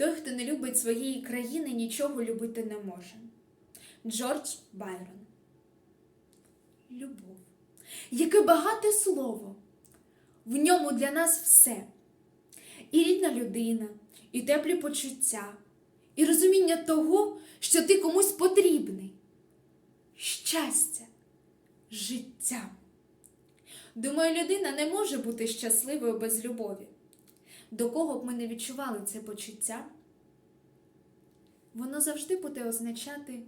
Той, хто не любить своєї країни, нічого любити не може. Джордж Байрон. Любов. Яке багате слово. В ньому для нас все. І рідна людина, і теплі почуття, і розуміння того, що ти комусь потрібний. Щастя, життя. Думаю, людина не може бути щасливою без любові. До кого б ми не відчували це почуття, воно завжди буде означати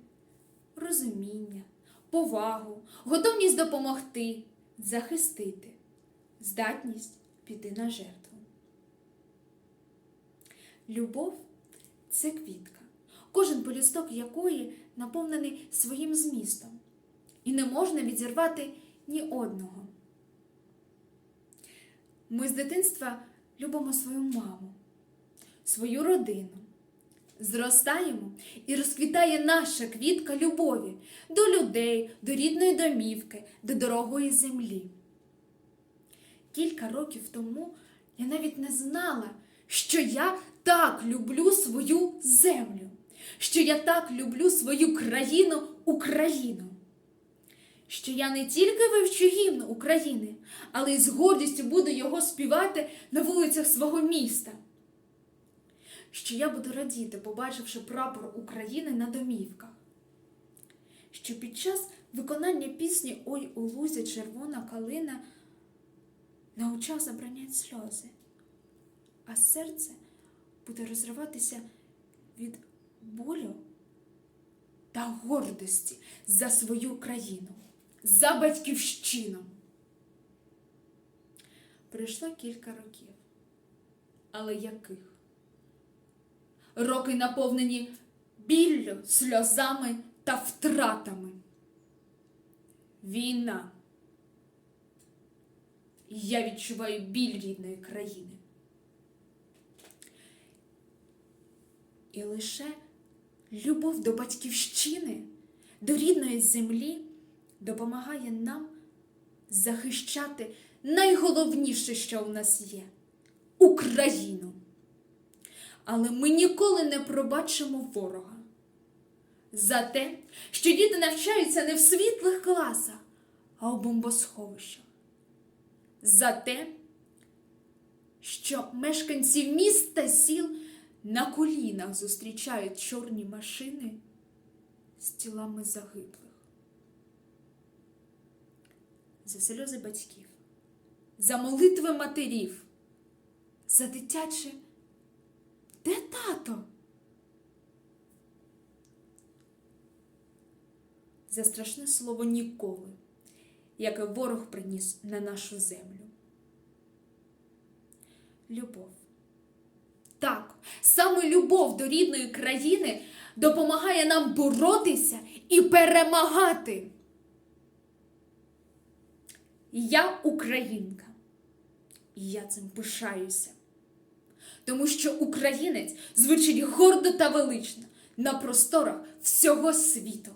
розуміння, повагу, готовність допомогти, захистити, здатність піти на жертву. Любов це квітка, кожен полісток якої наповнений своїм змістом, і не можна відірвати ні одного. Ми з дитинства любимо свою маму, свою родину. Зростаємо і розквітає наша квітка любові до людей, до рідної домівки, до дорогої землі. Кілька років тому я навіть не знала, що я так люблю свою землю, що я так люблю свою країну Україну. Що я не тільки вивчу гімн України, але й з гордістю буду його співати на вулицях свого міста. Що я буду радіти, побачивши прапор України на домівках. Що під час виконання пісні Ой у лузі червона калина на очах забранять сльози, а серце буде розриватися від болю та гордості за свою країну, за батьківщину. Пройшло кілька років. Але яких? Роки наповнені біллю, сльозами та втратами. Війна. Я відчуваю біль рідної країни. І лише любов до батьківщини, до рідної землі допомагає нам захищати найголовніше, що в нас є Україну. Але ми ніколи не пробачимо ворога за те, що діти навчаються не в світлих класах, а у бомбосховищах. За те, що мешканці міст та сіл на колінах зустрічають чорні машини з тілами загиблих. За сльози батьків, за молитви матерів, за дитяче. Де тато? За страшне слово ніколи, яке ворог приніс на нашу землю. Любов. Так, саме любов до рідної країни допомагає нам боротися і перемагати. Я українка, і я цим пишаюся тому що українець звучить гордо та велично на просторах всього світу.